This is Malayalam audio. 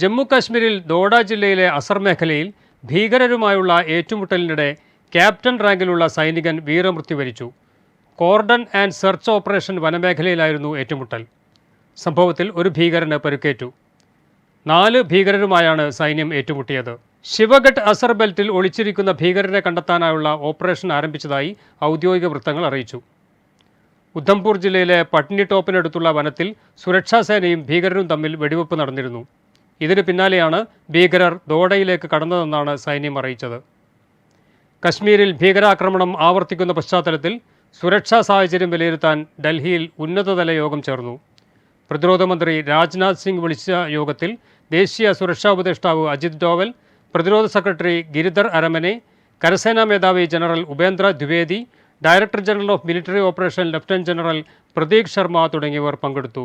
ജമ്മു കാശ്മീരിൽ ദോഡ ജില്ലയിലെ അസർ മേഖലയിൽ ഭീകരരുമായുള്ള ഏറ്റുമുട്ടലിനിടെ ക്യാപ്റ്റൻ റാങ്കിലുള്ള സൈനികൻ വീരമൃത്യു വരിച്ചു. കോർഡൻ ആൻഡ് സെർച്ച് ഓപ്പറേഷൻ വനമേഖലയിലായിരുന്നു ഏറ്റുമുട്ടൽ. സംഭവത്തിൽ ഒരു ഭീകരന് പരുക്കേറ്റു. നാല് ഭീകരരുമായാണ് സൈന്യം ഏറ്റുമുട്ടിയത്. ശിവഗഡ് അസർ ബെൽറ്റിൽ ഒളിച്ചിരിക്കുന്ന ഭീകരരെ കണ്ടെത്താനായുള്ള ഓപ്പറേഷൻ ആരംഭിച്ചതായി ഔദ്യോഗിക വൃത്തങ്ങൾ അറിയിച്ചു. ഉദ്ധംപൂർ ജില്ലയിലെ പട്നി ടോപ്പിനടുത്തുള്ള വനത്തിൽ സുരക്ഷാസേനയും ഭീകരരും തമ്മിൽ വെടിവെപ്പ് നടന്നിരുന്നു. ഇതിന് പിന്നാലെയാണ് ഭീകരർ ദോഡയിലേക്ക് കടന്നതെന്നാണ് സൈന്യം അറിയിച്ചത്. കശ്മീരിൽ ഭീകരാക്രമണം ആവർത്തിക്കുന്ന പശ്ചാത്തലത്തിൽ സുരക്ഷാ സാഹചര്യം വിലയിരുത്താൻ ഡൽഹിയിൽ ഉന്നതതല യോഗം ചേർന്നു. പ്രതിരോധ മന്ത്രി രാജ്നാഥ് സിംഗ് വിളിച്ച യോഗത്തിൽ ദേശീയ സുരക്ഷാ ഉപദേഷ്ടാവ് അജിത് ഡോവൽ പ്രതിരോധ സെക്രട്ടറി ഗിരിധർ അരമനെ കരസേനാ മേധാവി general Upendra Dwivedi director general of military operation lieutenant general Prateek Sharma തുടങ്ങിയവർ പങ്കെടുത്തു.